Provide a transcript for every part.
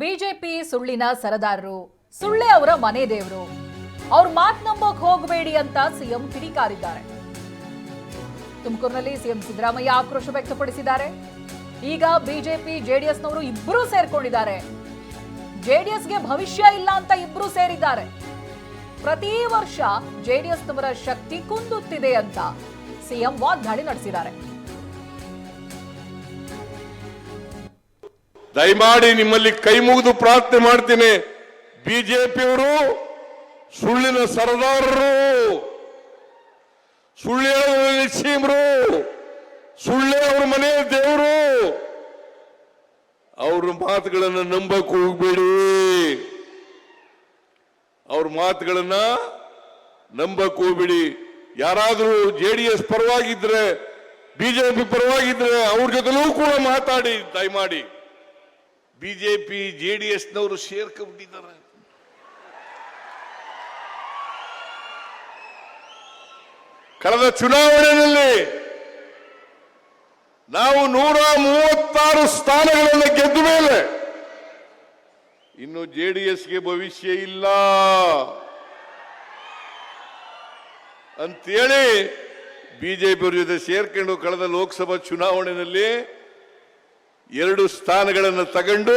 BJP ಸುಳ್ಳಿನ ಸರದಾರರು, ಸುಳ್ಳೆ ಅವರ ಮನೆ ದೇವರು. ಅವ್ರ ಮಾತ್ ನಂಬೋಕ್ ಹೋಗಬೇಡಿ ಅಂತ ಸಿಎಂ ಕಿಡಿಕಾರಿದ್ದಾರೆ. ತುಮಕೂರಿನಲ್ಲಿ ಸಿಎಂ ಸಿದ್ದರಾಮಯ್ಯ ಆಕ್ರೋಶ ವ್ಯಕ್ತಪಡಿಸಿದ್ದಾರೆ. ಈಗ ಬಿಜೆಪಿ ಜೆಡಿಎಸ್ ಜೆಡಿಎಸ್ನವರು ಇಬ್ಬರೂ ಸೇರ್ಕೊಂಡಿದ್ದಾರೆ. ಜೆಡಿಎಸ್ಗೆ ಭವಿಷ್ಯ ಇಲ್ಲ ಅಂತ ಇಬ್ಬರೂ ಸೇರಿದ್ದಾರೆ. ಪ್ರತಿ ವರ್ಷ ಜೆಡಿಎಸ್ ನವರ ಶಕ್ತಿ ಕುಂದುತ್ತಿದೆ ಅಂತ ಸಿಎಂ ವಾಗ್ದಾಳಿ ನಡೆಸಿದ್ದಾರೆ. ದಯಮಾಡಿ ನಿಮ್ಮಲ್ಲಿ ಕೈ ಮುಗಿದು ಪ್ರಾರ್ಥನೆ ಮಾಡ್ತೀನಿ. ಬಿಜೆಪಿಯವರು, ಸುಳ್ಳಿನ ಸರದಾರರು, ಸುಳ್ಳು ಹೇಳುವ ನಿಸ್ಸೀಮರು, ಸುಳ್ಳೆ ಅವ್ರ ಮನೆ ದೇವರು, ಅವ್ರ ಮಾತುಗಳನ್ನ ನಂಬಕ್ ಹೋಗ್ಬೇಡಿ. ಅವ್ರ ಮಾತುಗಳನ್ನ ನಂಬಕ್ ಹೋಗ್ಬೇಡಿ. ಯಾರಾದ್ರೂ ಜೆ ಡಿ ಎಸ್ ಪರವಾಗಿದ್ರೆ, ಬಿಜೆಪಿ ಪರವಾಗಿದ್ರೆ ಅವ್ರ ಜೊತೆಲೂ ಕೂಡ ಮಾತಾಡಿ, ದಯಮಾಡಿ. ಬಿಜೆಪಿ ಜೆಡಿಎಸ್ ನವರು ಸೇರ್ಕೊಂಡ್ಬಿಟ್ಟಿದ್ದಾರೆ. ಕಳೆದ ಚುನಾವಣೆಯಲ್ಲಿ ನಾವು ನೂರ ಮೂವತ್ತಾರು ಸ್ಥಾನಗಳನ್ನು ಗೆದ್ದ ಮೇಲೆ ಇನ್ನು ಜೆಡಿಎಸ್ಗೆ ಭವಿಷ್ಯ ಇಲ್ಲ. ಅಂತೇಳಿ ಬಿಜೆಪಿ ಜೊತೆ ಸೇರ್ಕೊಂಡು ಕಳೆದ ಲೋಕಸಭಾ ಚುನಾವಣೆಯಲ್ಲಿ ಎರಡು ಸ್ಥಾನಗಳನ್ನು ತಗೊಂಡು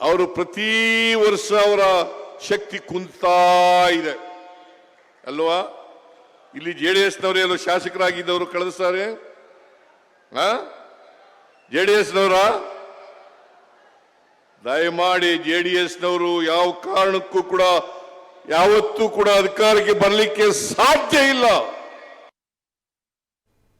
ಅವರು ಪ್ರತಿ ವರ್ಷ ಅವರ ಶಕ್ತಿ ಕುಂತಾ ಇದೆ. ಅಲ್ವಾ? ಇಲ್ಲಿ ಜೆ ಡಿ ಎಸ್ನವರು ಎಲ್ಲ ಶಾಸಕರಾಗಿದ್ದವರು ಕಳೆದ ಸಾರಿ. ಜೆ ಡಿ ಎಸ್ನವರ? ದಯಮಾಡಿ ಜೆ ಡಿ ಎಸ್ನವರು ಯಾವ ಕಾರಣಕ್ಕೂ ಕೂಡ, ಯಾವತ್ತೂ ಕೂಡ ಅಧಿಕಾರಕ್ಕೆ ಬರಲಿಕ್ಕೆ ಸಾಧ್ಯ ಇಲ್ಲ.